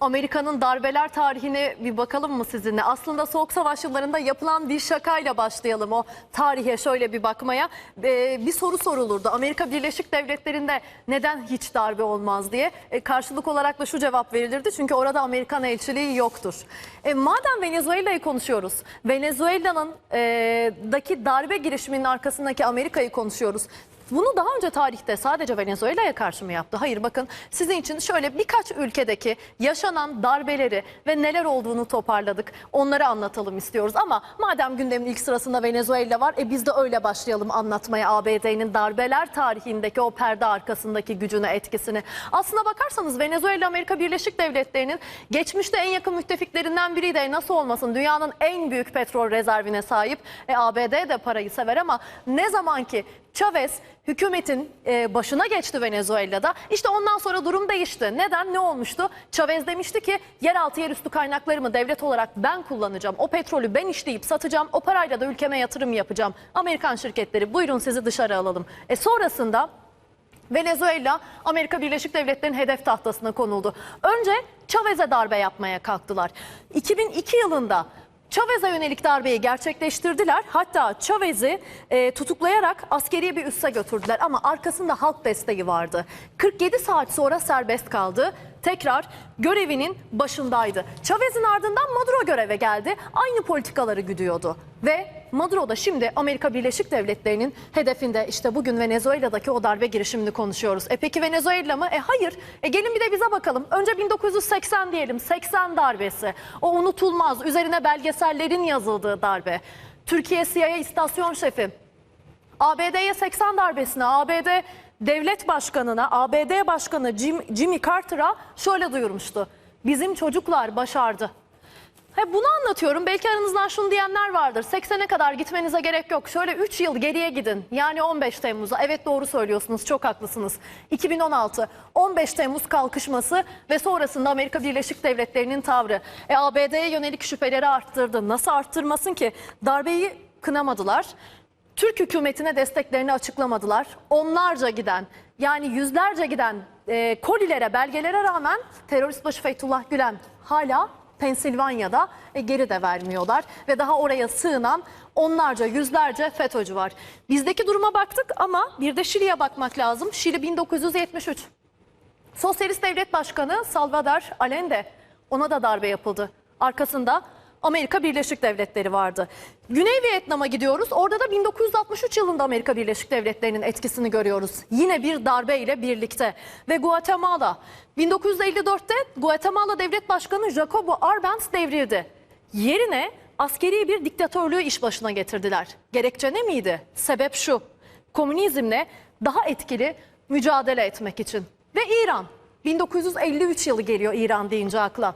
Amerika'nın darbeler tarihine bir bakalım mı sizinle? Aslında Soğuk Savaş yıllarında yapılan bir şakayla başlayalım o tarihe şöyle bir bakmaya. Ee, bir soru sorulurdu. Amerika Birleşik Devletleri'nde neden hiç darbe olmaz diye. Ee, karşılık olarak da şu cevap verilirdi. Çünkü orada Amerikan elçiliği yoktur. Ee, madem Venezuela'yı konuşuyoruz. Venezuela'nın e, daki darbe girişiminin arkasındaki Amerika'yı konuşuyoruz. Bunu daha önce tarihte sadece Venezuela'ya karşı mı yaptı? Hayır bakın sizin için şöyle birkaç ülkedeki yaşanan darbeleri ve neler olduğunu toparladık. Onları anlatalım istiyoruz ama madem gündemin ilk sırasında Venezuela var e biz de öyle başlayalım anlatmaya ABD'nin darbeler tarihindeki o perde arkasındaki gücünü etkisini. Aslına bakarsanız Venezuela Amerika Birleşik Devletleri'nin geçmişte en yakın müttefiklerinden biriydi. E nasıl olmasın dünyanın en büyük petrol rezervine sahip. E ABD de parayı sever ama ne zaman ki Chavez hükümetin e, başına geçti Venezuela'da. İşte ondan sonra durum değişti. Neden? Ne olmuştu? Chavez demişti ki yeraltı yerüstü kaynaklarımı devlet olarak ben kullanacağım. O petrolü ben işleyip satacağım. O parayla da ülkeme yatırım yapacağım. Amerikan şirketleri buyurun sizi dışarı alalım. E sonrasında Venezuela Amerika Birleşik Devletleri'nin hedef tahtasına konuldu. Önce Chavez'e darbe yapmaya kalktılar. 2002 yılında Chavez'e yönelik darbeyi gerçekleştirdiler. Hatta Chavez'i e, tutuklayarak askeri bir üsse götürdüler ama arkasında halk desteği vardı. 47 saat sonra serbest kaldı. Tekrar görevinin başındaydı. Chavez'in ardından Maduro göreve geldi. Aynı politikaları güdüyordu. Ve Maduro da şimdi Amerika Birleşik Devletleri'nin hedefinde işte bugün Venezuela'daki o darbe girişimini konuşuyoruz. E peki Venezuela mı? E hayır. E gelin bir de bize bakalım. Önce 1980 diyelim. 80 darbesi. O unutulmaz. Üzerine belgesellerin yazıldığı darbe. Türkiye CIA istasyon şefi ABD'ye 80 darbesine, ABD devlet başkanına, ABD başkanı Jim, Jimmy Carter'a şöyle duyurmuştu. Bizim çocuklar başardı. He bunu anlatıyorum. Belki aranızdan şunu diyenler vardır. 80'e kadar gitmenize gerek yok. Şöyle 3 yıl geriye gidin. Yani 15 Temmuz'a. Evet doğru söylüyorsunuz. Çok haklısınız. 2016 15 Temmuz kalkışması ve sonrasında Amerika Birleşik Devletleri'nin tavrı. E, ABD'ye yönelik şüpheleri arttırdı. Nasıl arttırmasın ki? Darbeyi kınamadılar. Türk hükümetine desteklerini açıklamadılar. Onlarca giden yani yüzlerce giden e, kolilere, belgelere rağmen terörist başı Fethullah Gülen hala Pensilvanya'da e, geri de vermiyorlar. Ve daha oraya sığınan onlarca, yüzlerce FETÖ'cü var. Bizdeki duruma baktık ama bir de Şili'ye bakmak lazım. Şili 1973. Sosyalist Devlet Başkanı Salvador Allende ona da darbe yapıldı. Arkasında Amerika Birleşik Devletleri vardı. Güney Vietnam'a gidiyoruz. Orada da 1963 yılında Amerika Birleşik Devletleri'nin etkisini görüyoruz. Yine bir darbe ile birlikte. Ve Guatemala. 1954'te Guatemala Devlet Başkanı Jacobo Arbenz devrildi. Yerine askeri bir diktatörlüğü iş başına getirdiler. Gerekçe ne miydi? Sebep şu. Komünizmle daha etkili mücadele etmek için. Ve İran. 1953 yılı geliyor İran deyince akla.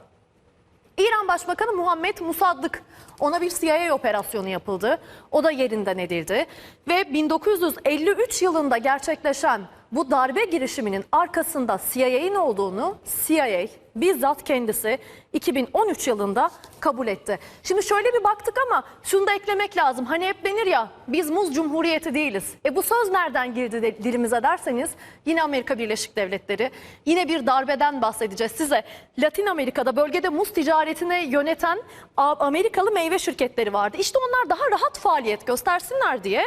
İran Başbakanı Muhammed Musaddık ona bir CIA operasyonu yapıldı. O da yerinden edildi. Ve 1953 yılında gerçekleşen bu darbe girişiminin arkasında CIA'nin olduğunu CIA bizzat kendisi 2013 yılında kabul etti. Şimdi şöyle bir baktık ama şunu da eklemek lazım. Hani hep denir ya biz muz cumhuriyeti değiliz. E bu söz nereden girdi de, dilimize derseniz yine Amerika Birleşik Devletleri yine bir darbeden bahsedeceğiz size. Latin Amerika'da bölgede muz ticaretini yöneten Amerikalı meyve şirketleri vardı. İşte onlar daha rahat faaliyet göstersinler diye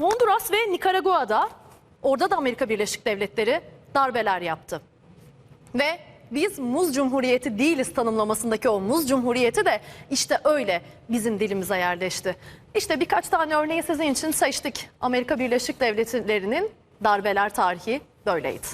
Honduras ve Nikaragua'da orada da Amerika Birleşik Devletleri darbeler yaptı. Ve biz muz cumhuriyeti değiliz tanımlamasındaki o muz cumhuriyeti de işte öyle bizim dilimize yerleşti. İşte birkaç tane örneği sizin için seçtik. Amerika Birleşik Devletleri'nin darbeler tarihi böyleydi.